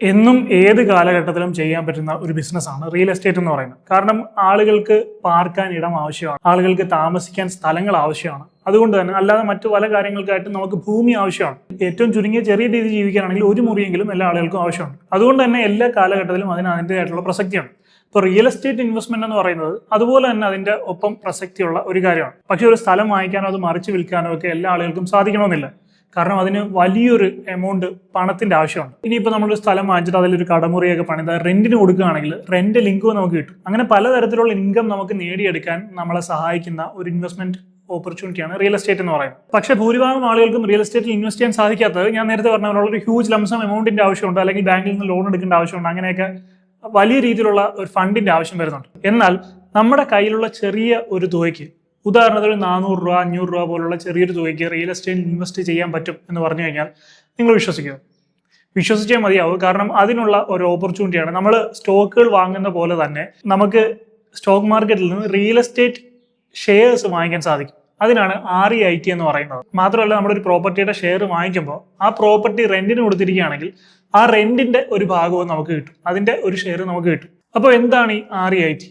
എന്നും ഏത് കാലഘട്ടത്തിലും ചെയ്യാൻ പറ്റുന്ന ഒരു ബിസിനസ്സാണ് റിയൽ എസ്റ്റേറ്റ് എന്ന് പറയുന്നത്. കാരണം ആളുകൾക്ക് പാർക്കാൻ ഇടം ആവശ്യമാണ്. ആളുകൾക്ക് താമസിക്കാൻ സ്ഥലങ്ങൾ ആവശ്യമാണ്. അതുകൊണ്ട് തന്നെ അല്ലാതെ മറ്റു പല കാര്യങ്ങൾക്കായിട്ട് നമുക്ക് ഭൂമി ആവശ്യമാണ്. ഏറ്റവും ചുരുങ്ങിയ ചെറിയ രീതിയിൽ ജീവിക്കാനാണെങ്കിൽ ഒരു മുറിയെങ്കിലും എല്ലാ ആളുകൾക്കും ആവശ്യമുണ്ട് അതുകൊണ്ട് തന്നെ എല്ലാ കാലഘട്ടത്തിലും അതിന് അതിന്റെതായിട്ടുള്ള പ്രസക്തിയാണ്. ഇപ്പോൾ റിയൽ എസ്റ്റേറ്റ് ഇൻവെസ്റ്റ്മെന്റ് എന്ന് പറയുന്നത് അതുപോലെ തന്നെ അതിന്റെ ഒപ്പം പ്രസക്തിയുള്ള ഒരു കാര്യമാണ്. പക്ഷേ ഒരു സ്ഥലം വാങ്ങിക്കാനോ അത് മറിച്ച് വിൽക്കാനോ ഒക്കെ എല്ലാ ആളുകൾക്കും സാധിക്കണമെന്നില്ല. കാരണം അതിന് വലിയൊരു എമൗണ്ട് പണത്തിന്റെ ആവശ്യമുണ്ട്. ഇനിയിപ്പോൾ നമ്മളൊരു സ്ഥലം വാങ്ങിച്ചിട്ട് അതിലൊരു കടമുറിയൊക്കെ പണിത് റെന്റിന് കൊടുക്കുകയാണെങ്കിൽ റെന്റ് ലിങ്കും നമുക്ക് കിട്ടും. അങ്ങനെ പലതരത്തിലുള്ള ഇൻകം നമുക്ക് നേടിയെടുക്കാൻ നമ്മളെ സഹായിക്കുന്ന ഒരു ഇൻവെസ്റ്റ്മെന്റ് ഓപ്പർച്യൂണിറ്റിയാണ് റിയൽ എസ്റ്റേറ്റ് എന്ന് പറയുന്നത്. പക്ഷെ ഭൂരിഭാഗം ആളുകൾക്കും റിയൽ എസ്റ്റേറ്റിൽ ഇൻവെസ്റ്റ് ചെയ്യാൻ സാധിക്കാത്തത് ഞാൻ നേരത്തെ പറഞ്ഞ പോലെ ഒരു ഹ്യൂജ് ലംസം എമൗണ്ടിന്റെ ആവശ്യമുണ്ട് അല്ലെങ്കിൽ ബാങ്കിൽ നിന്ന് ലോൺ എടുക്കേണ്ട ആവശ്യമുണ്ട് അങ്ങനെയൊക്കെ വലിയ രീതിയിലുള്ള ഒരു ഫണ്ടിന്റെ ആവശ്യം വരുന്നുണ്ട്. എന്നാൽ നമ്മുടെ കയ്യിലുള്ള ചെറിയ ഒരു തുകയ്ക്ക് ഉദാഹരണത്തിന് നാനൂറ് രൂപ അഞ്ഞൂറ് രൂപ പോലുള്ള ചെറിയൊരു തുകയ്ക്ക് റിയൽ എസ്റ്റേറ്റ് ഇൻവെസ്റ്റ് ചെയ്യാൻ പറ്റും എന്ന് പറഞ്ഞു കഴിഞ്ഞാൽ നിങ്ങൾ വിശ്വസിക്കുക വിശ്വസിച്ചേ മതിയാവും. കാരണം അതിനുള്ള ഒരു ഓപ്പർച്യൂണിറ്റിയാണ് നമ്മൾ സ്റ്റോക്കുകൾ വാങ്ങുന്ന പോലെ തന്നെ നമുക്ക് സ്റ്റോക്ക് മാർക്കറ്റിൽ നിന്ന് റിയൽ എസ്റ്റേറ്റ് ഷെയർസ് വാങ്ങിക്കാൻ സാധിക്കും. അതിനാണ് ആർ ഇ ഐ ടി എന്ന് പറയുന്നത്. മാത്രമല്ല നമ്മുടെ ഒരു പ്രോപ്പർട്ടിയുടെ ഷെയർ വാങ്ങിക്കുമ്പോൾ ആ പ്രോപ്പർട്ടി റെന്റിന് കൊടുത്തിരിക്കുകയാണെങ്കിൽ ആ റെന്റിന്റെ ഒരു ഭാഗവും നമുക്ക് കിട്ടും. അതിന്റെ ഒരു ഷെയർ നമുക്ക് കിട്ടും. അപ്പോൾ എന്താണ് ഈ R E I T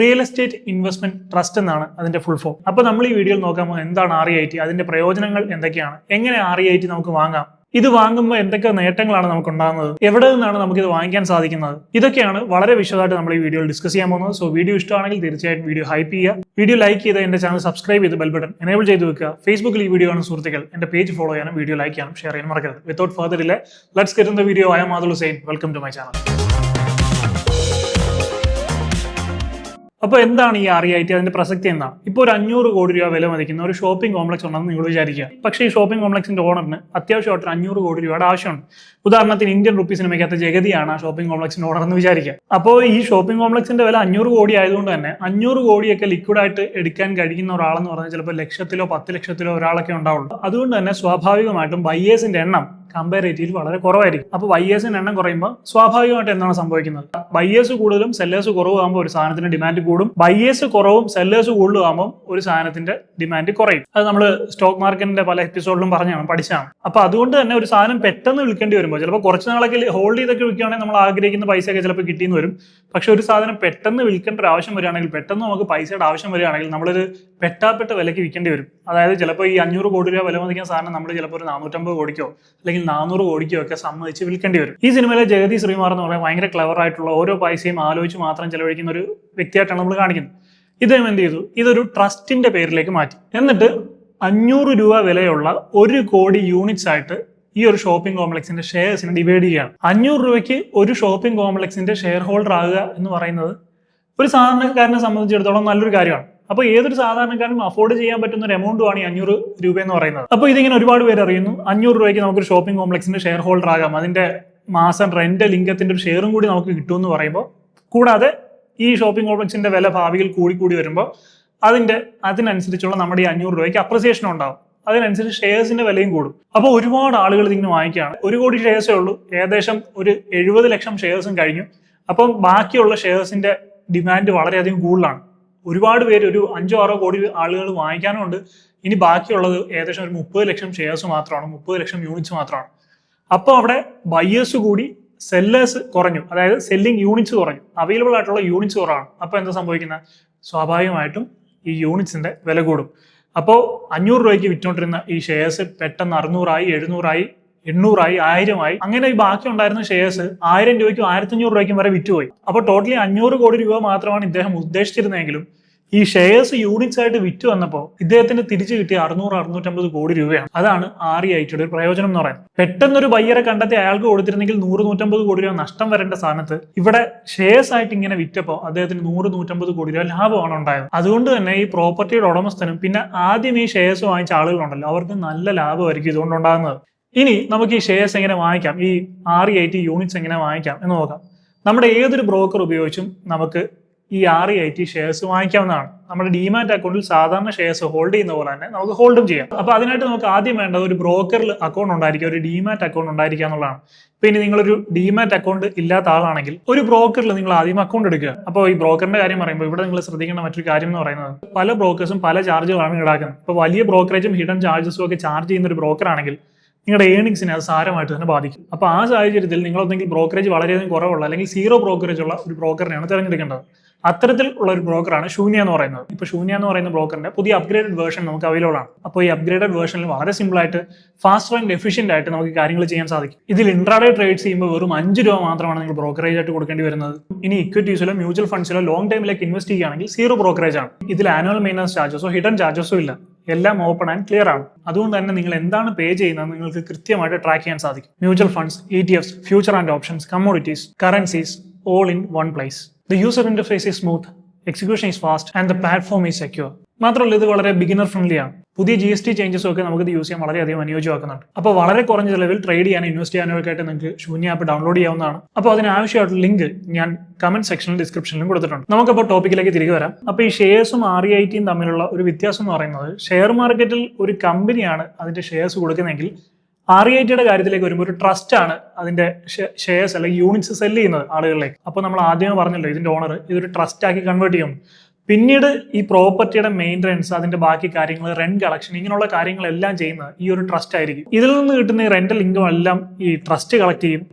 real estate investment trust എന്നാണ് അതിന്റെ ഫുൾ ഫോം അപ്പോൾ നമ്മൾ ഈ വീഡിയോയിൽ പോകുന്നത് എന്താണ് ആർ ഇ ഐ ടി അതിന്റെ പ്രയോജനങ്ങൾ എന്തൊക്കെയാണ്? എങ്ങനെ ആർ ഇ ഐ ടി നമുക്ക് വാങ്ങാം? ഇത് വാങ്ങുമ്പോൾ എന്തൊക്കെ നേട്ടങ്ങളാണ് നമുക്ക് ഉണ്ടാകുന്നത്? എവിടെ നിന്നാണ് നമുക്ക് ഇത് വാങ്ങിക്കാൻ സാധിക്കുന്നത്? ഇതൊക്കെയാണ് വളരെ വിശദമായിട്ട് നമ്മൾ ഈ വീഡിയോയിൽ ഡിസ്കസ് ചെയ്യാൻ പോകുന്നത്. സോ വീഡിയോ ഇഷ്ടമാണെങ്കിൽ തീർച്ചയായിട്ടും വീഡിയോ ഹൈപ്പ് ചെയ്യുക. വീഡിയോ ലൈക്ക് ചെയ്ത് എന്റെ ചാനൽ സബ്സ്ക്രൈബ് ചെയ്ത് ബെൽ ബട്ടൺ എനേബിൾ ചെയ്ത് വെക്കുക. ഫേസ്ബുക്കിൽ ഈ വീഡിയോ ആണ് സുഹൃത്തുക്കൾ എന്റെ പേജ് ഫോളോ ചെയ്യാനും വീഡിയോ ലൈക്ക് ചെയ്യാനും ഷെയർ ചെയ്യാനും മറക്കരുത്. വിത്തൗട്ട് ഫർദർ ഇല്ല let's get the video I am Mathul Zain welcome to my channel അപ്പോൾ എന്താണ് ഈ ആർ ഐ ടി അതിന്റെ പ്രസക്തി എന്താണ് ഇപ്പോൾ ഒരു അഞ്ഞൂറ് കോടി രൂപ വില മതിക്കുന്ന ഒരു ഷോപ്പിംഗ് കോംപ്ലക്സ് ഉണ്ടെന്ന് നിങ്ങൾ വിചാരിക്കുക. പക്ഷേ ഈ ഷോപ്പിംഗ് കോംപ്ലക്സിന്റെ ഓണറിന് അത്യാവശ്യമായിട്ട് അഞ്ഞൂറ് കോടി രൂപയുടെ ആവശ്യമുണ്ട് ഉദാഹരണത്തിന് ഇന്ത്യൻ റുപ്പീസ് സിനിമയ്ക്കകത്ത് ജഗതിയാണ് ആ ഷോപ്പിംഗ് കോംപ്ലക്സിന്റെ ഓണർ എന്ന് വിചാരിക്കുക. അപ്പോൾ ഈ ഷോപ്പിംഗ് കോംപ്ലക്സിന്റെ വില അഞ്ഞൂറ് കോടി ആയതുകൊണ്ട് തന്നെ അഞ്ഞൂറ് കോടിയൊക്കെ ലിക്വിഡായിട്ട് എടുക്കാൻ കഴിയുന്ന ഒരാളെന്ന് പറഞ്ഞാൽ ചിലപ്പോൾ ലക്ഷത്തിലോ പത്ത് ലക്ഷത്തിലോ ഒരാളൊക്കെ ഉണ്ടാവുള്ളൂ. അതുകൊണ്ട് തന്നെ സ്വാഭാവികമായിട്ടും ബയ്യേഴ്സിന്റെ എണ്ണം കമ്പാരേറ്റീവ് വളരെ കുറവായിരിക്കും. അപ്പോൾ ബയ്യേഴ്സിന്റെ എണ്ണം കുറയുമ്പോൾ സ്വാഭാവികമായിട്ട് എന്താണ് സംഭവിക്കുന്നത്? ബയ്യേഴ്സ് കൂടുതലും സെല്ലേഴ്സ് കുറവാകുമ്പോൾ ഒരു സാധനത്തിന്റെ ഡിമാൻഡ് കൂടും. ബയ്യേഴ്സ് കുറവും സെല്ലേഴ്സ് കൂടുതലാകുമ്പോൾ ഒരു സാധനത്തിന്റെ ഡിമാൻഡ് കുറയും. അത് നമ്മൾ സ്റ്റോക്ക് മാർക്കറ്റിന്റെ പല എപ്പിസോഡിലും പറഞ്ഞാണ് പഠിച്ചാണ് അപ്പൊ അതുകൊണ്ട് തന്നെ ഒരു സാധനം പെട്ടെന്ന് വിൽക്കേണ്ടി വരുമ്പോൾ ചിലപ്പോൾ കുറച്ച് നാളൊക്കെ ഹോൾഡ് ചെയ്തൊക്കെ വിൽക്കുകയാണെങ്കിൽ നമ്മൾ ആഗ്രഹിക്കുന്ന പൈസയൊക്കെ ചിലപ്പോൾ കിട്ടിയെന്ന് വരും. പക്ഷെ ഒരു സാധനം പെട്ടെന്ന് വിൽക്കേണ്ട ഒരു ആവശ്യം വരികയാണെങ്കിൽ പെട്ടെന്ന് നമുക്ക് പൈസയുടെ ആവശ്യം വരികയാണെങ്കിൽ നമ്മളൊരു പെട്ടാപ്പെട്ട വിലയ്ക്ക് വിൽക്കേണ്ടി വരും. അതായത് ചിലപ്പോൾ ഈ അഞ്ഞൂറ് കോടി രൂപ വില മതിക്കുന്ന സാധനം നമ്മൾ ചിലപ്പോൾ ഒരു നാനൂറ്റമ്പത് കോടിക്കോ അല്ലെങ്കിൽ നാനൂറ് കോടിക്കും ഒക്കെ സമ്മതിച്ച് വിൽക്കേണ്ടി വരും. ഈ സിനിമയിലെ ജഗതി ശ്രീമാർ എന്ന് പറയുന്നത് ഭയങ്കര ക്ലവർ ആയിട്ടുള്ള ഓരോ പൈസയും ആലോചിച്ച് മാത്രം ചെലവഴിക്കുന്ന ഒരു വ്യക്തിയായിട്ടാണ് നമ്മൾ കാണിക്കുന്നത്. ഇദ്ദേഹം എന്ത് ചെയ്തു? ഇതൊരു ട്രസ്റ്റിന്റെ പേരിലേക്ക് മാറ്റി. എന്നിട്ട് അഞ്ഞൂറ് രൂപ വിലയുള്ള ഒരു കോടി യൂണിറ്റ്സ് ആയിട്ട് ഈ ഒരു ഷോപ്പിംഗ് കോംപ്ലക്സിന്റെ ഷെയർസിനെ ഡിവൈഡ് ചെയ്യുകയാണ്. അഞ്ഞൂറ് രൂപയ്ക്ക് ഒരു ഷോപ്പിംഗ് കോംപ്ലക്സിന്റെ ഷെയർ ഹോൾഡർ ആകുക എന്ന് പറയുന്നത് ഒരു സാധാരണക്കാരനെ സംബന്ധിച്ചിടത്തോളം നല്ലൊരു കാര്യമാണ്. അപ്പോൾ ഏതൊരു സാധാരണക്കാരനും അഫോർഡ് ചെയ്യാൻ പറ്റുന്ന ഒരു എമൗണ്ടുമാണ് ഈ അഞ്ഞൂറ് രൂപ എന്ന് പറയുന്നത്. അപ്പോൾ ഇതിങ്ങനെ ഒരുപാട് പേര് അറിയുന്നു. അഞ്ഞൂറ് രൂപയ്ക്ക് നമുക്കൊരു ഷോപ്പിംഗ് കോംപ്ലക്സിന്റെ ഷെയർ ഹോൾഡർ ആകാം. അതിന്റെ മാസം റെന്റ് ലിംഗത്തിന്റെ ഒരു ഷെയറും കൂടി നമുക്ക് കിട്ടുമെന്ന് പറയുമ്പോൾ കൂടാതെ ഈ ഷോപ്പിംഗ് കോംപ്ലക്സിന്റെ വില ഭാവിയിൽ കൂടി കൂടി വരുമ്പോൾ അതിന്റെ അതിനനുസരിച്ചുള്ള നമ്മുടെ ഈ അഞ്ഞൂറ് രൂപയ്ക്ക് അപ്രിസിയേഷൻ ഉണ്ടാവും. അതിനനുസരിച്ച് ഷെയർസിന്റെ വിലയും കൂടും. അപ്പോൾ ഒരുപാട് ആളുകൾ ഇതിങ്ങനെ വാങ്ങിക്കുകയാണ്. ഒരു കോടി ഷെയർസേ ഉള്ളൂ. ഏകദേശം ഒരു എഴുപത് ലക്ഷം ഷെയർസും കഴിഞ്ഞു. അപ്പം ബാക്കിയുള്ള ഷെയർസിന്റെ ഡിമാൻഡ് വളരെയധികം കൂടുതലാണ്. ഒരുപാട് പേര് ഒരു അഞ്ചോ ആറോ കോടി ആളുകൾ വാങ്ങിക്കാനുണ്ട് ഇനി ബാക്കിയുള്ളത് ഏകദേശം ഒരു മുപ്പത് ലക്ഷം ഷെയർസ് മാത്രമാണ്. മുപ്പത് ലക്ഷം യൂണിറ്റ്സ് മാത്രമാണ്. അപ്പോൾ അവിടെ ബയ്യേഴ്സ് കൂടി സെല്ലേഴ്സ് കുറഞ്ഞു. അതായത് സെല്ലിംഗ് യൂണിറ്റ്സ് കുറഞ്ഞു. അവൈലബിൾ ആയിട്ടുള്ള യൂണിറ്റ്സ് കുറവാണ്. അപ്പോൾ എന്താ സംഭവിക്കുന്നത് സ്വാഭാവികമായിട്ടും ഈ യൂണിറ്റ്സിന്റെ വില കൂടും. അപ്പോൾ അഞ്ഞൂറ് രൂപയ്ക്ക് വിറ്റുകൊണ്ടിരുന്ന ഈ ഷെയർസ് പെട്ടെന്ന് അറുന്നൂറായി എഴുന്നൂറായി എണ്ണൂറായി ആയിരമായി. അങ്ങനെ ഈ ബാക്കി ഉണ്ടായിരുന്ന ഷെയർസ് ആയിരം രൂപയ്ക്കും ആയിരത്തഞ്ഞൂറ് രൂപയ്ക്കും വരെ വിറ്റുപോയി. അപ്പോൾ ടോട്ടലി അഞ്ഞൂറ് കോടി രൂപ മാത്രമാണ് ഇദ്ദേഹം ഉദ്ദേശിച്ചിരുന്നെങ്കിലും ഈ ഷെയർസ് യൂണിറ്റ്സ് ആയിട്ട് വിറ്റ് വന്നപ്പോൾ ഇദ്ദേഹത്തിന് തിരിച്ചു കിട്ടിയ അറുന്നൂറ് അറുന്നൂറ്റമ്പത് കോടി രൂപയാണ്. അതാണ് ആർ ഇ ഐറ്റിയുടെ ഒരു പ്രയോജനം എന്ന് പറയുന്നത്. പെട്ടെന്നൊരു ബയ്യറെ കണ്ടെത്തി അയാൾക്ക് കൊടുത്തിരുന്നെങ്കിൽ നൂറ് നൂറ്റമ്പത് കോടി രൂപ നഷ്ടം വരേണ്ട സ്ഥാനത്ത് ഇവിടെ ഷെയർസ് ആയിട്ട് ഇങ്ങനെ വിറ്റപ്പോൾ അദ്ദേഹത്തിന് നൂറ് നൂറ്റമ്പത് കോടി രൂപ ലാഭമാണ് ഉണ്ടായത്. അതുകൊണ്ട് തന്നെ ഈ പ്രോപ്പർട്ടിയുടെ ഉടമസ്ഥനും പിന്നെ ആദ്യം ഈ ഷെയർസ് വാങ്ങിച്ച ആളുകളുണ്ടല്ലോ അവർക്ക് നല്ല ലാഭമായിരിക്കും ഇതുകൊണ്ട് ഉണ്ടാകുന്നത് ഇനി നമുക്ക് ഈ ഷെയർസ് എങ്ങനെ വാങ്ങിക്കാം? ഈ R E I T units എങ്ങനെ വാങ്ങിക്കാം എന്ന് നോക്കാം. നമ്മുടെ ഏതൊരു ബ്രോക്കർ ഉപയോഗിച്ചും നമുക്ക് ഈ R E I T shares വാങ്ങിക്കാവുന്നതാണ്. നമ്മുടെ ഡിമാറ്റ് അക്കൗണ്ടിൽ സാധാരണ ഷെയർസ് ഹോൾഡ് ചെയ്യുന്ന പോലെ തന്നെ നമുക്ക് ഹോൾഡും ചെയ്യാം. അപ്പോൾ അതിനായിട്ട് നമുക്ക് ആദ്യം വേണ്ടത് ഒരു ബ്രോക്കറിൽ അക്കൗണ്ട് ഉണ്ടായിരിക്കുക ഒരു ഡിമാറ്റ് അക്കൗണ്ട് ഉണ്ടായിരിക്കുക എന്നുള്ളതാണ്. ഇനി നിങ്ങളൊരു ഡിമാറ്റ് അക്കൗണ്ട് ഇല്ലാത്ത ആളാണെങ്കിൽ ഒരു ബ്രോക്കറിൽ നിങ്ങൾ ആദ്യം അക്കൗണ്ട് എടുക്കുക. അപ്പോൾ ഈ ബ്രോക്കറിന്റെ കാര്യം പറയുമ്പോൾ ഇവിടെ നിങ്ങൾ ശ്രദ്ധിക്കേണ്ട മറ്റൊരു കാര്യം എന്ന് പറയുന്നത് പല ബ്രോക്കേഴ്സും പല ചാർജുകളാണ് ഈടാക്കുന്നത്. ഇപ്പൊ വലിയ ബ്രോക്കറേജും ഹിഡൻ ചാർജസും ഒക്കെ ചാർജ് ചെയ്യുന്ന ഒരു ബ്രോക്കർ ആണെങ്കിൽ നിങ്ങളുടെ ഏണിങ്സിനെ അത് സാരമായിട്ട് തന്നെ ബാധിക്കും. അപ്പോൾ ആ സാഹചര്യത്തിൽ നിങ്ങളൊന്നെങ്കിൽ ബ്രോക്കറേജ് വളരെയധികം കുറവുള്ള അല്ലെങ്കിൽ സീറോ ബ്രോക്കറേജ് ഉള്ള ഒരു ബ്രോക്കറിനെയാണ് തിരഞ്ഞെടുക്കേണ്ടത്. അത്തരത്തിൽ ഉള്ള ഒരു ബ്രോക്കറാണ് ശൂന്യ എന്ന് പറയുന്നത്. ഇപ്പോൾ ശൂന്യ എന്ന് പറയുന്ന ബ്രോക്കറിന്റെ പുതിയ അപ്ഗ്രേഡഡ് വേർഷൻ നമുക്ക് അവൈലബിൾ ആണ്. അപ്പോൾ ഈ അപ്ഗ്രേഡഡ് വേർഷനിൽ വളരെ സിമ്പിൾ ആയിട്ട് ഫാസ്റ്റ് ആൻഡ് എഫിഷ്യന്റ് ആയിട്ട് നമുക്ക് കാര്യങ്ങൾ ചെയ്യാൻ സാധിക്കും. ഇതിൽ ഇൻട്രാഡേ ട്രേഡ്സ് ചെയ്യുമ്പോൾ വെറും അഞ്ച് രൂപ മാത്രമാണ് നിങ്ങൾ ബ്രോക്കറേജ് ആയിട്ട് കൊടുക്കേണ്ടി വരുന്നത്. ഇനി ഇക്വിറ്റീസിലോ മ്യൂച്വൽ ഫണ്ട്സിലോ ലോങ് ടൈമിലേക്ക് ഇൻവെസ്റ്റ് ചെയ്യുകയാണെങ്കിൽ സീറോ ബ്രോക്കറേജ് ആണ്. ഇതിൽ ആനുവൽ മെയിനൻസ് ചാർജസോ ഹിഡൻ ചാർജസോ ഇല്ല. എല്ലാം ഓപ്പൺ ആൻഡ് ക്ലിയർ ആണ്. അതുകൊണ്ട് തന്നെ നിങ്ങൾ എന്താണ് പേ ചെയ്യുന്നത് നിങ്ങൾക്ക് കൃത്യമായിട്ട് ട്രാക്ക് ചെയ്യാൻ സാധിക്കും. Mutual funds E T Fs future and options commodities currencies all in one place the user interface is smooth execution is fast and the platform is secure മാത്രമല്ല ഇത് വളരെ ബിഗിനർ ഫ്രണ്ട്ലി ആണ്. പുതിയ ജി എസ് ടി ചേഞ്ചസും ഒക്കെ നമുക്ക് ഇത് use ചെയ്യാൻ വളരെയധികം അനുയോജ്യമാക്കുന്നുണ്ട്. അപ്പോൾ വളരെ കുറഞ്ഞ ചിലവിൽ ട്രേഡ് ചെയ്യാനും ഇൻവെസ്റ്റ് ചെയ്യാനും ഒക്കെ ആയിട്ട് നിങ്ങൾക്ക് ശൂന്യ ആപ്പ് ഡൗൺലോഡ് ചെയ്യാവുന്നതാണ്. അപ്പോൾ അതിനാവശ്യമായിട്ടുള്ള ലിങ്ക് ഞാൻ കമന്റ് സെക്ഷനിലും ഡിസ്ക്രിപ്ഷനിലും കൊടുത്തിട്ടുണ്ട്. നമുക്കപ്പോൾ ടോപ്പിക്കിലേക്ക് തിരികെ വരാം. അപ്പോൾ ഈ ഷെയർസും ആർ ഐ ടിയും തമ്മിലുള്ള ഒരു വ്യത്യാസം എന്ന് പറയുന്നത് ഷെയർ മാർക്കറ്റിൽ ഒരു കമ്പനിയാണ് അതിന്റെ ഷെയർസ് കൊടുക്കുന്നതെങ്കിൽ ആർ ഐ ടിയുടെ കാര്യത്തിലേക്ക് വരുമ്പോൾ ഒരു ട്രസ്റ്റ് ആണ് അതിന്റെ ഷെയർസ് അല്ലെങ്കിൽ യൂണിറ്റ്സ് സെല്ല് ചെയ്യുന്നത് ആളുകളിലേക്ക്. അപ്പോൾ നമ്മൾ ആദ്യമേ പറഞ്ഞല്ലോ ഇതിന്റെ ഓണർ ഇതൊരു ട്രസ്റ്റ് ആക്കി കൺവേർട്ട് ചെയ്യും പിന്നീട് ഈ പ്രോപ്പർട്ടിയുടെ മെയിന്റനൻസ് അതിന്റെ ബാക്കി കാര്യങ്ങൾ റെന്റ് കളക്ഷൻ ഇങ്ങനെയുള്ള കാര്യങ്ങളെല്ലാം ചെയ്യുന്നത് ഈ ഒരു ട്രസ്റ്റ് ആയിരിക്കും. ഇതിൽ നിന്ന് കിട്ടുന്ന ഈ റെന്റൽ ഇൻകം എല്ലാം ഈ ട്രസ്റ്റ് കളക്ട് ചെയ്യും.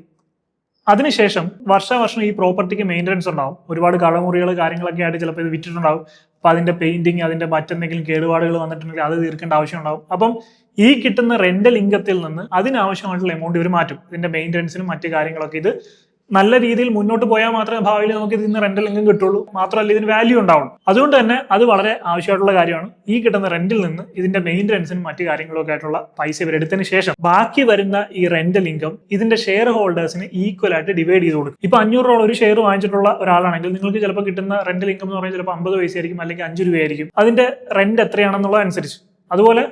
അതിനുശേഷം വർഷാവർഷം ഈ പ്രോപ്പർട്ടിക്ക് മെയിന്റനൻസ് ഉണ്ടാവും. ഒരുപാട് കളമുറികൾ കാര്യങ്ങളൊക്കെ ആയിട്ട് ചിലപ്പോൾ ഇത് വിറ്റിട്ടുണ്ടാവും. അപ്പം അതിന്റെ പെയിന്റിങ് അതിന്റെ മറ്റെന്തെങ്കിലും കേടുപാടുകൾ വന്നിട്ടുണ്ടെങ്കിൽ അത് തീർക്കേണ്ട ആവശ്യം ഉണ്ടാവും അപ്പം ഈ കിട്ടുന്ന റെന്റൽ ഇൻകത്തിൽ നിന്ന് അതിനാവശ്യമായിട്ടുള്ള എമൗണ്ട് ഇവർ മാറ്റും. ഇതിന്റെ മെയിന്റനൻസിനും മറ്റു കാര്യങ്ങളൊക്കെ ഇത് നല്ല രീതിയിൽ മുന്നോട്ട് പോയാൽ മാത്രമേ ഭാവിയിൽ നമുക്ക് ഇതിന് റെന്റൽ ഇൻകം കിട്ടുള്ളൂ. മാത്രമല്ല ഇതിന് വാല്യൂ ഉണ്ടാവുള്ളൂ അതുകൊണ്ട് തന്നെ അത് വളരെ ആവശ്യമായിട്ടുള്ള കാര്യമാണ്. ഈ കിട്ടുന്ന റെന്റിൽ നിന്ന് ഇതിന്റെ മെയിന്റനൻസിനും മറ്റു കാര്യങ്ങളൊക്കെ ആയിട്ടുള്ള പൈസ ഇവരെടുത്തതിന് ശേഷം ബാക്കി വരുന്ന ഈ റെന്റൽ ഇൻകം ഇതിന്റെ ഷെയർ ഹോൾഡേഴ്സിന് ഈക്വൽ ആയിട്ട് ഡിവൈഡ് ചെയ്ത് കൊടുക്കും. ഇപ്പൊ അഞ്ഞൂറ് രൂപ ഒരു ഷെയർ വാങ്ങിച്ചിട്ടുള്ള ഒരാളാണെങ്കിൽ നിങ്ങൾക്ക് ചിലപ്പോൾ കിട്ടുന്ന റെന്റൽ ഇൻകം എന്ന് പറഞ്ഞാൽ ചിലപ്പോൾ അമ്പത് പൈസ ആയിരിക്കും അല്ലെങ്കിൽ അഞ്ച് രൂപയായിരിക്കും. അതിന്റെ റെന്റ് എത്രയാണെന്നുള്ളത് അനുസരിച്ച്. അതുപോലെ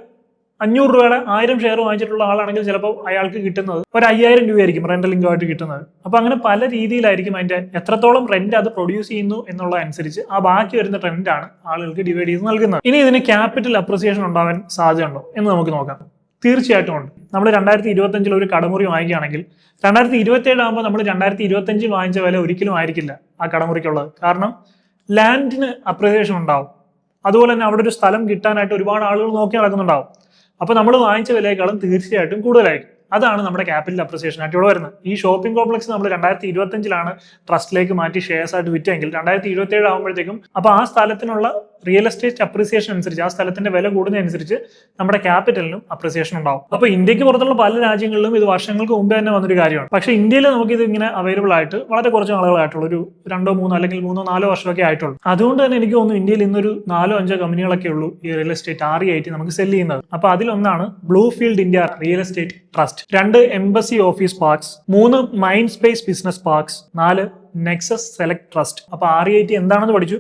അഞ്ഞൂറ് രൂപയുടെ ആയിരം ഷെയർ വാങ്ങിച്ചിട്ടുള്ള ആളാണെങ്കിൽ ചിലപ്പോൾ അയാൾക്ക് കിട്ടുന്നത് ഒരു അയ്യായിരം രൂപയായിരിക്കും റെന്റൽ ആയിട്ട് കിട്ടുന്നത്. അപ്പൊ അങ്ങനെ പല രീതിയിലായിരിക്കും അതിന്റെ എത്രത്തോളം റെന്റ് അത് പ്രൊഡ്യൂസ് ചെയ്യുന്നു എന്നുള്ള അനുസരിച്ച് ആ ബാക്കി വരുന്ന ട്രെൻഡാണ് ആളുകൾക്ക് ഡിവൈഡ് ചെയ്ത് നൽകുന്നത്. ഇനി ഇതിന് ക്യാപിറ്റൽ അപ്രിസിയേഷൻ ഉണ്ടാവാൻ സാധ്യതയുണ്ടോ എന്ന് നമുക്ക് നോക്കാം. തീർച്ചയായിട്ടും ഉണ്ട്. നമ്മൾ രണ്ടായിരത്തി ഇരുപത്തഞ്ചിൽ ഒരു കടമുറി വാങ്ങിക്കുകയാണെങ്കിൽ രണ്ടായിരത്തി ഇരുപത്തി ആകുമ്പോൾ നമ്മൾ രണ്ടായിരത്തി ഇരുപത്തഞ്ചിൽ വാങ്ങിച്ച വില ഒരിക്കലും ആയിരിക്കില്ല ആ കടമുറിക്കുള്ളത്. കാരണം ലാൻഡിന് അപ്രിസിയേഷൻ ഉണ്ടാവും. അതുപോലെ തന്നെ അവിടെ ഒരു സ്ഥലം കിട്ടാനായിട്ട് ഒരുപാട് ആളുകൾ നോക്കി നടക്കുന്നുണ്ടാവും. അപ്പോൾ നമ്മൾ വാങ്ങിച്ച വിലയേക്കാളും തീർച്ചയായിട്ടും കൂടുതലായിരിക്കും. അതാണ് നമ്മുടെ ക്യാപിറ്റൽ അപ്രിസിയേഷൻ ആയിട്ട് ഇവിടെ വരുന്നത്. ഈ ഷോപ്പിംഗ് കോംപ്ലക്സ് നമ്മൾ രണ്ടായിരത്തി ഇരുപത്തഞ്ചിലാണ് ട്രസ്റ്റിലേക്ക് മാറ്റി ഷെയർസ് ആയിട്ട് വിറ്റെങ്കിൽ രണ്ടായിരത്തി ഇരുപത്തി ഏഴ് ആകുമ്പോഴത്തേക്കും അപ്പോൾ ആ സ്ഥലത്തിനുള്ള റിയൽ എസ്റ്റേറ്റ് അപ്രിസിയേഷൻ അനുസരിച്ച് ആ സ്ഥലത്തിന്റെ വില കൂടുന്നതനുസരിച്ച് നമ്മുടെ ക്യാപിറ്റലിനും അപ്രിസിയേഷൻ ഉണ്ടാവും. അപ്പോൾ ഇന്ത്യയ്ക്ക് പുറത്തുള്ള പല രാജ്യങ്ങളിലും ഇത് വർഷങ്ങൾക്ക് മുമ്പേ തന്നെ വന്നൊരു കാര്യമാണ്. പക്ഷേ ഇന്ത്യയിൽ നമുക്ക് ഇത് ഇങ്ങനെ അവൈലബിൾ ആയിട്ട് വളരെ കുറച്ച് ആളുകളായിട്ടുള്ള ഒരു രണ്ടോ മൂന്നോ അല്ലെങ്കിൽ മൂന്നോ നാലോ വർഷമൊക്കെ ആയിട്ടുള്ളൂ. അതുകൊണ്ട് തന്നെ എനിക്ക് തോന്നുന്നു ഇന്ത്യയിൽ ഇന്നൊരു നാലോ അഞ്ചോ കമ്പനികളൊക്കെ ഉള്ളൂ ഈ റിയൽ എസ്റ്റേറ്റ് ആർ ആയിട്ട് നമുക്ക് സെല്ല് ചെയ്യുന്നത്. അപ്പോൾ അതിലൊന്നാണ് Blue Field India Real Estate Trust രണ്ട് എംബസി ഓഫീസ് പാർക്സ് മൂന്ന് മൈൻഡ് സ്പേസ് ബിസിനസ് പാർക്സ് നാല് നെക്സസ് സെലക്ട് ട്രസ്റ്റ് അപ്പോൾ ആർ ഐ ടി എന്താണെന്ന് പഠിച്ചു?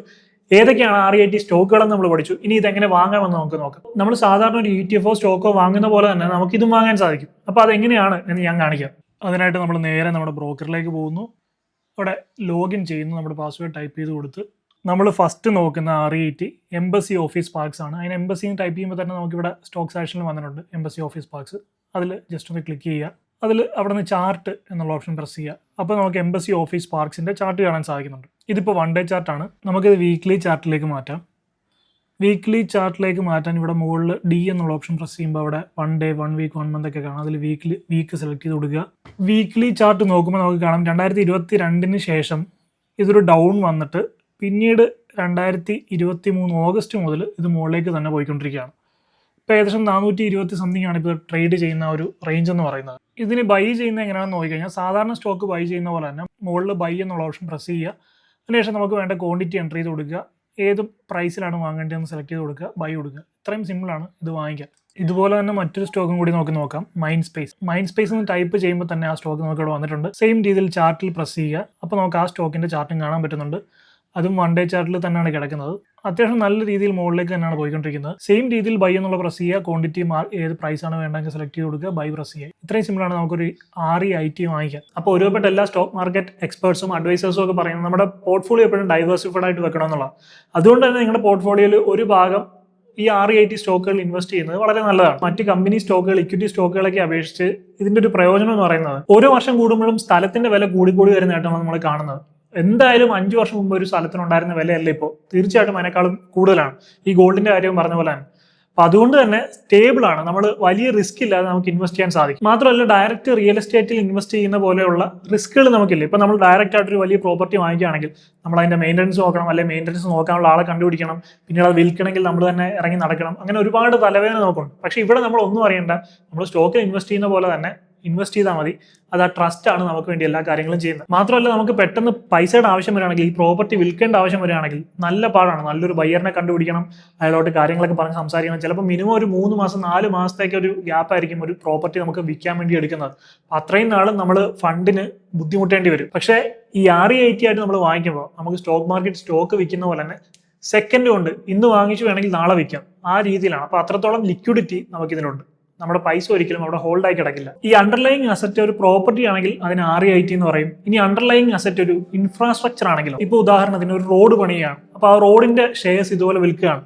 ഏതൊക്കെയാണ് ആർ ഐ ടി സ്റ്റോക്കുകളെന്ന് നമ്മൾ പഠിച്ചു? ഇനി ഇതെങ്ങനെ വാങ്ങാമെന്ന് നമുക്ക് നോക്കാം. നമ്മൾ സാധാരണ ഒരു ഇ ടി എഫ് സ്റ്റോക്കോ വാങ്ങുന്ന പോലെ തന്നെ നമുക്ക് ഇതും വാങ്ങാൻ സാധിക്കും. അപ്പോൾ അതെങ്ങനെയാണ് എന്ന് ഞാൻ കാണിക്കാം. അതിനായിട്ട് നമ്മൾ നേരെ നമ്മുടെ ബ്രോക്കറിലേക്ക് പോകുന്നു. അവിടെ ലോഗിൻ ചെയ്യുന്നു നമ്മുടെ പാസ്വേഡ് ടൈപ്പ് ചെയ്ത് കൊടുത്ത്. നമ്മൾ ഫസ്റ്റ് നോക്കുന്ന R E T Embassy Office Parks ആണ്. അതിന് എംബസി ടൈപ്പ് ചെയ്യുമ്പോൾ തന്നെ നമുക്കിവിടെ സ്റ്റോക്ക് ആക്ഷനിൽ വന്നിട്ടുണ്ട് എംബസി ഓഫീസ് പാർക്സ് അതിൽ ജസ്റ്റ് ഒന്ന് ക്ലിക്ക് ചെയ്യുക. അതിൽ അവിടെ നിന്ന് ചാർട്ട് എന്നുള്ള ഓപ്ഷൻ പ്രസ് ചെയ്യുക. അപ്പോൾ നമുക്ക് എംബസി ഓഫീസ് പാർക്സിന്റെ ചാർട്ട് കാണാൻ സാധിക്കുന്നുണ്ട്. ഇതിപ്പോൾ വൺ ഡേ ചാർട്ടാണ് നമുക്കിത് വീക്ക്ലി ചാർട്ടിലേക്ക് മാറ്റാം. വീക്ക്ലി ചാർട്ടിലേക്ക് മാറ്റാൻ ഇവിടെ മുകളിൽ ഡി എന്നുള്ള ഓപ്ഷൻ പ്രസ് ചെയ്യുമ്പോൾ അവിടെ one day one week one month ഒക്കെ കാണാം. അതിൽ വീക്ക്ലി വീക്ക് സെലക്ട് ചെയ്ത് കൊടുക്കുക. വീക്ക്ലി ചാർട്ട് നോക്കുമ്പോൾ നമുക്ക് കാണാം രണ്ടായിരത്തി ഇരുപത്തി രണ്ടിന് ശേഷം ഇതൊരു ഡൗൺ വന്നിട്ട് പിന്നീട് രണ്ടായിരത്തി ഇരുപത്തി മൂന്ന് ഓഗസ്റ്റ് മുതൽ ഇത് മുകളിലേക്ക് തന്നെ പോയിക്കൊണ്ടിരിക്കുകയാണ്. ഇപ്പോൾ ഏകദേശം നാനൂറ്റി ഇരുപത്തി സംതിങ് ആണ് ഇപ്പോൾ ട്രേഡ് ചെയ്യുന്ന ഒരു റേഞ്ച് എന്ന് പറയുന്നത്. ഇതിന് ബൈ ചെയ്യുന്നത് എങ്ങനെയാണെന്ന് നോക്കിക്കഴിഞ്ഞാൽ സാധാരണ സ്റ്റോക്ക് ബൈ ചെയ്യുന്ന പോലെ തന്നെ മുകളിൽ ബൈ എന്നുള്ള ഓപ്ഷൻ പ്രസ് ചെയ്യുക. അതിനുശേഷം നമുക്ക് വേണ്ട ക്വാണ്ടിറ്റി എൻട്രി ചെയ്ത് കൊടുക്കുക. ഏത് പ്രൈസിലാണ് വാങ്ങേണ്ടതെന്ന് സെലക്ട് ചെയ്ത് കൊടുക്കുക ബൈ കൊടുക്കുക. ഇത്രയും സിമ്പിളാണ് ഇത് വാങ്ങിക്കാൻ. ഇതുപോലെ തന്നെ മറ്റൊരു സ്റ്റോക്കും കൂടി നമുക്ക് നോക്കാം. മൈൻഡ് സ്പേസ് മൈൻഡ് സ്പേസ് എന്ന് ടൈപ്പ് ചെയ്യുമ്പോൾ തന്നെ ആ സ്റ്റോക്ക് നമുക്ക് ഇവിടെ വന്നിട്ടുണ്ട്. സെയിം രീതിയിൽ ചാർട്ടിൽ പ്രസ് ചെയ്യുക. അപ്പോൾ നമുക്ക് ആ സ്റ്റോക്കിന്റെ ചാർട്ടും കാണാൻ പറ്റുന്നുണ്ട്. അതും വൺ ഡേ ചാർട്ടിൽ തന്നെയാണ് കിടക്കുന്നത്. അത്യാവശ്യം നല്ല രീതിയിൽ മുകളിലേക്ക് തന്നെയാണ് പോയിക്കൊണ്ടിരിക്കുന്നത്. സെയിം രീതിയിൽ ബൈ എന്നുള്ള പ്രസ് ചെയ്യുക ക്വാണ്ടിറ്റി ഏത് പ്രൈസ് ആണ് വേണ്ടതെങ്കിൽ സെലക്ട് ചെയ്ത് കൊടുക്കുക ബൈ പ്രസ് ചെയ്യുക. ഇത്രയും സിമ്പിളാണ് നമുക്കൊരു ആർ ഇ ഐ ടി വാങ്ങിക്കാം. അപ്പോൾ ഒരുപാട് എല്ലാ സ്റ്റോക്ക് മാർക്കറ്റ് എക്സ്പേർട്സും അഡ്വൈസേഴ്സും ഒക്കെ പറയുന്നത് നമ്മുടെ പോർട്ട്ഫോളിയോ എപ്പോഴും ഡൈവേഴ്സിഫൈഡ് ആയിട്ട് വെക്കണം അതുകൊണ്ട് തന്നെ നിങ്ങളുടെ പോർട്ട്ഫോളിയോയിൽ ഒരു ഭാഗം ഈ ആർ ഐ ടി സ്റ്റോക്കുകൾ ഇൻവെസ്റ്റ് ചെയ്യുന്നത് വളരെ നല്ലതാണ്. മറ്റ് കമ്പനി സ്റ്റോക്കുകൾ ഇക്വിറ്റി സ്റ്റോക്കുകളൊക്കെ അപേക്ഷിച്ച് ഇതിന്റെ ഒരു പ്രയോജനം എന്ന് പറയുന്നത് ഓരോ വർഷം കൂടുമ്പോഴും സ്ഥലത്തിന്റെ വില കൂടി കൂടി വരുന്നതായിട്ടാണ് നമ്മൾ കാണുന്നത്. എന്തായാലും അഞ്ചു വർഷം മുമ്പ് ഒരു സ്ഥലത്തിനുണ്ടായിരുന്ന വിലയല്ല ഇപ്പോൾ തീർച്ചയായിട്ടും അതിനേക്കാളും കൂടുതലാണ്. ഈ ഗോൾഡിന്റെ കാര്യം പറഞ്ഞ പോലെ തന്നെ. അപ്പൊ അതുകൊണ്ട് തന്നെ സ്റ്റേബിൾ ആണ്. നമ്മൾ വലിയ റിസ്ക് ഇല്ലാതെ നമുക്ക് ഇൻവെസ്റ്റ് ചെയ്യാൻ സാധിക്കും. മാത്രമല്ല ഡയറക്റ്റ് റിയൽ എസ്റ്റേറ്റിൽ ഇൻവെസ്റ്റ് ചെയ്യുന്ന പോലെയുള്ള റിസ്കുകൾ നമുക്കില്ല? ഇപ്പൊ നമ്മൾ ഡയറക്റ്റ് ആയിട്ട് ഒരു വലിയ പ്രോപ്പർട്ടി വാങ്ങിക്കുകയാണെങ്കിൽ നമ്മൾ അതിന്റെ മെയിന്റനൻസ് നോക്കണം അല്ലെങ്കിൽ മെയിന്റനൻസ് നോക്കാനുള്ള ആളെ കണ്ടുപിടിക്കണം പിന്നീട് അത് വിൽക്കണമെങ്കിൽ നമ്മൾ തന്നെ ഇറങ്ങി നടക്കണം. അങ്ങനെ ഒരുപാട് തലവേദന നോക്കണം പക്ഷെ ഇവിടെ നമ്മൾ ഒന്നും അറിയണ്ട. നമ്മൾ സ്റ്റോക്കിൽ ഇൻവെസ്റ്റ് ചെയ്യുന്ന പോലെ തന്നെ ഇൻവെസ്റ്റ് ചെയ്താൽ മതി. അത് ആ ട്രസ്റ്റ് ആണ് നമുക്ക് വേണ്ടി എല്ലാ കാര്യങ്ങളും ചെയ്യുന്നത്. മാത്രമല്ല നമുക്ക് പെട്ടെന്ന് പൈസയുടെ ആവശ്യം വരികയാണെങ്കിൽ ഈ പ്രോപ്പർട്ടി വിൽക്കേണ്ട ആവശ്യം വരികയാണെങ്കിൽ നല്ല പാടാണ്. നല്ലൊരു ബയ്യറിനെ കണ്ടുപിടിക്കണം. അയാളോട്ട് കാര്യങ്ങളൊക്കെ പറഞ്ഞ് സംസാരിക്കണം. ചിലപ്പോൾ മിനിമം ഒരു മൂന്ന് മാസം നാല് മാസത്തേക്ക് ഒരു ഗ്യാപ്പ് ആയിരിക്കും ഒരു പ്രോപ്പർട്ടി നമുക്ക് വിൽക്കാൻ വേണ്ടി എടുക്കുന്നത്. അത്രയും നാളും നമ്മൾ ഫണ്ടിന് ബുദ്ധിമുട്ടേണ്ടി വരും. പക്ഷേ ഈ ആർ ഇ ഐ ടി ആയിട്ട് നമ്മൾ വാങ്ങിക്കുമ്പോൾ നമുക്ക് സ്റ്റോക്ക് മാർക്കറ്റ് സ്റ്റോക്ക് വിൽക്കുന്ന പോലെ തന്നെ സെക്കൻഡ് കൊണ്ട് ഇന്ന് വാങ്ങിച്ചു വേണമെങ്കിൽ നാളെ വിൽക്കാം. ആ രീതിയിലാണ്. അപ്പോൾ അത്രത്തോളം ലിക്വിഡിറ്റി നമുക്കിതിനുണ്ട് നമ്മുടെ പൈസ ഒരിക്കലും അവിടെ ഹോൾഡ് ആയി കിടക്കില്ല. ഈ അണ്ടർലൈങ് അസറ്റ് ഒരു പ്രോപ്പർട്ടി ആണെങ്കിൽ അതിന് ആർ ഐ ടി എന്ന് പറയും. ഇനി അണ്ടർലൈങ് അസറ്റ് ഒരു ഇൻഫ്രാസ്ട്രക്ചർ ആണെങ്കിലും ഇപ്പോൾ ഉദാഹരണത്തിന് ഒരു റോഡ് പണിയാണ് അപ്പോൾ ആ റോഡിന്റെ ഷെയർസ് ഇതുപോലെ വിൽക്കുകയാണ്.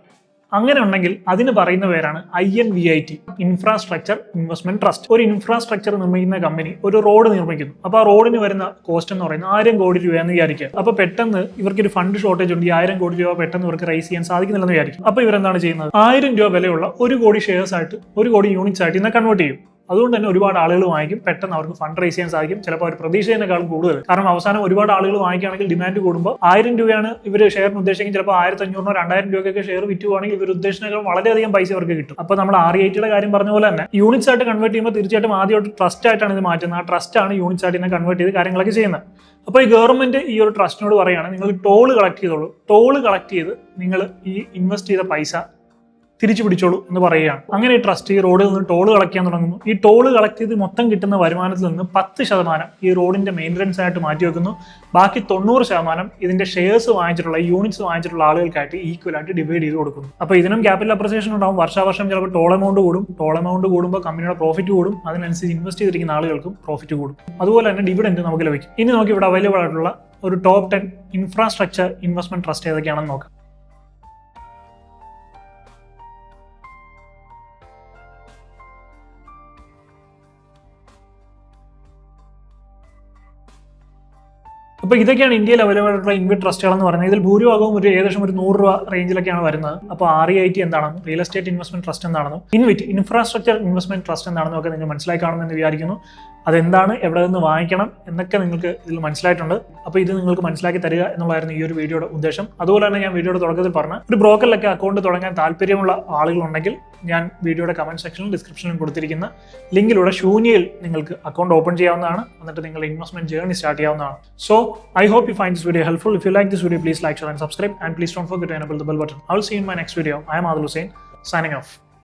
അങ്ങനെ ഉണ്ടെങ്കിൽ അതിന് പറയുന്ന പേരാണ് I N V I T infrastructure investment trust ഒരു ഇൻഫ്രാസ്ട്രക്ചർ നിർമ്മിക്കുന്ന കമ്പനി ഒരു റോഡ് നിർമ്മിക്കുന്നു. അപ്പോൾ ആ റോഡിന് വരുന്ന കോസ്റ്റ് എന്ന് പറയുന്നത് ആയിരം കോടി രൂപയെന്ന് വിചാരിക്കുക. അപ്പോൾ പെട്ടെന്ന് ഇവർക്ക് ഒരു ഫണ്ട് ഷോർട്ടേജ് ഉണ്ട് ഈ ആയിരം കോടി രൂപ പെട്ടെന്ന് ഇവർക്ക് റൈസ് ചെയ്യാൻ സാധിക്കുന്നില്ലെന്ന് വിചാരിക്കും. അപ്പോൾ ഇവരെന്താണ് ചെയ്യുന്നത്? ആയിരം രൂപ വിലയുള്ള ഒരു കോടി ഷെയർസ് ആയിട്ട് ഒരു കോടി യൂണിറ്റ്സ് ആയിട്ട് ഇന്ന് കൺവേർട്ട് ചെയ്യും. അതുകൊണ്ട് തന്നെ ഒരുപാട് ആളുകൾ വാങ്ങിക്കും. പെട്ടെന്ന് അവർക്ക് ഫണ്ട് റേസ് ചെയ്യാൻ സാധിക്കും. ചിലപ്പോൾ അവർ പ്രതീക്ഷിച്ചതിനേക്കാളും കൂടുതൽ. കാരണം അവസാനം ഒരുപാട് ആളുകൾ വാങ്ങിക്കുകയാണെങ്കിൽ ഡിമാൻഡ് കൂടുമ്പോൾ ആയിരം രൂപയാണ് ഇവർ ഷെയറിന് ഉദ്ദേശിക്കും ചിലപ്പോൾ ആയിരത്തി അഞ്ഞൂറിനോ രണ്ടായിരം രൂപയ്ക്കൊക്കെ ഷെയർ വിറ്റുവാണെങ്കിൽ ഇവർ ഉദ്ദേശിച്ചതിനേക്കാളും വളരെയധികം പൈസ അവർക്ക് കിട്ടും. അപ്പോൾ നമ്മൾ ആർ ഐ ടിയുടെ കാര്യം പറഞ്ഞ പോലെ തന്നെ യൂണിറ്റ്സ് ആയിട്ട് കൺവേർട്ട് ചെയ്യുമ്പോൾ തീർച്ചയായിട്ടും ആദ്യമായിട്ട് ട്രസ്റ്റ് ആയിട്ടാണ് ഇത് മാറ്റുന്നത്. ആ ട്രസ്റ്റ് ആണ് യൂണിറ്റ്സ് ആയിട്ട് ഇതിനെ കൺവേർട്ട് ചെയ്ത് കാര്യങ്ങളൊക്കെ ചെയ്യുന്നത്. അപ്പോൾ ഈ ഗവൺമെന്റ് ഈ ഒരു ട്രസ്റ്റിനോട് പറയുകയാണ് നിങ്ങൾ ടോൾ കളക്ട് ചെയ്തോളൂ. ടോൾ കളക്ട് ചെയ്ത് നിങ്ങൾ ഈ ഇൻവെസ്റ്റ് ചെയ്ത പൈസ തിരിച്ചു പിടിച്ചോളൂ എന്ന് പറയുകയാണ്. അങ്ങനെ ഈ ട്രസ്റ്റ് ഈ റോഡിൽ നിന്ന് ടോൾ കളക്ട് ചെയ്യാൻ തുടങ്ങുന്നു. ഈ ടോൾ കളക്ട് ചെയ്ത് മൊത്തം കിട്ടുന്ന വരുമാനത്തിൽ നിന്ന് പത്ത് ശതമാനം ഈ റോഡിന്റെ മെയിന്റനൻസ് ആയിട്ട് മാറ്റി വെക്കുന്നു. ബാക്കി തൊണ്ണൂറ് ശതമാനം ഇതിന്റെ ഷെയർസ് വാങ്ങിച്ചിട്ടുള്ള യൂണിറ്റ്സ് വാങ്ങിച്ചിട്ടുള്ള ആളുകൾക്കായിട്ട് ഈക്വൽ ആയിട്ട് ഡിവൈഡ് ചെയ്ത് കൊടുക്കുന്നു. അപ്പോൾ ഇതിനും ക്യാപിറ്റൽ അപ്രസിയേഷൻ ഉണ്ടാവും. വർഷാവർഷം ചിലപ്പോൾ ടോൾ എമൗണ്ട് കൂടും. ടോൾ എമൗണ്ട് കൂടുമ്പോൾ കമ്പനിയുടെ പ്രോഫിറ്റ് കൂടും. അതിനനുസരിച്ച് ഇൻവെസ്റ്റ് ചെയ്തിരിക്കുന്ന ആളുകൾക്കും പ്രോഫിറ്റ് കൂടും. അതുപോലെ തന്നെ ഡിവിഡൻഡ് നമുക്ക് ലഭിക്കും. ഇനി നമുക്ക് ഇവിടെ അവൈലബിൾ ആയിട്ടുള്ള ഒരു top ten infrastructure investment trust ഏതൊക്കെയാണെന്ന് നോക്കാം. അപ്പോൾ ഇതൊക്കെയാണ് ഇന്ത്യയിൽ അവൈലബിൾ ആയിട്ടുള്ള ഇൻവെറ്റ് ട്രസ്റ്റുകൾ എന്ന് പറയുന്നത്. ഇതിൽ ഭൂരിഭാഗവും ഒരു ഏകദേശം ഒരു നൂറ് രൂപ റേഞ്ചിലൊക്കെയാണ് വരുന്നത്. അപ്പോൾ ആർ ഐ ടി എന്താണെന്നും റിയൽ എസ്റ്റേറ്റ് ഇൻവെസ്റ്റ്മെന്റ് ട്രസ്റ്റ് എന്താണെന്നും ഇൻവിറ്റ് ഇൻഫ്രാസ്ട്രക്ചർ ഇൻവെസ്റ്റ്മെന്റ് ട്രസ്റ്റ് എന്താണെന്നും ഒക്കെ നിങ്ങൾ മനസ്സിലായി കാണുമെന്ന് വിചാരിക്കുന്നു. അതെന്താണ് എവിടെ നിന്ന് വാങ്ങിക്കണം എന്നൊക്കെ നിങ്ങൾക്ക് ഇതിൽ മനസ്സിലായിട്ടുണ്ട്. അപ്പോൾ ഇത് നിങ്ങൾക്ക് മനസ്സിലാക്കി തരിക എന്നുള്ളതായിരുന്നു ഈ ഒരു വീഡിയോയുടെ ഉദ്ദേശം. അതുപോലെ തന്നെ ഞാൻ വീഡിയോയുടെ തുടക്കത്തിൽ പറഞ്ഞ ഒരു ബ്രോക്കറിലൊക്കെ അക്കൗണ്ട് തുടങ്ങാൻ താല്പര്യമുള്ള ആളുകളുണ്ടെങ്കിൽ ഞാൻ വീഡിയോയുടെ കമന്റ് സെക്ഷനിലും ഡിസ്ക്രിപ്ഷനിലും കൊടുത്തിരിക്കുന്ന ലിങ്കിലൂടെ ശൂന്യയിൽ നിങ്ങൾക്ക് അക്കൗണ്ട് ഓപ്പൺ ചെയ്യാവുന്നതാണ്. എന്നിട്ട് നിങ്ങൾ ഇൻവെസ്റ്റ്മെന്റ് ജേർണി സ്റ്റാർട്ട് ചെയ്യാവുന്നതാണ്. So I hope you find this video helpful if you like this video please like share and subscribe and please don't forget to the bell button I will see in my next video I'm Adul Hussain signing off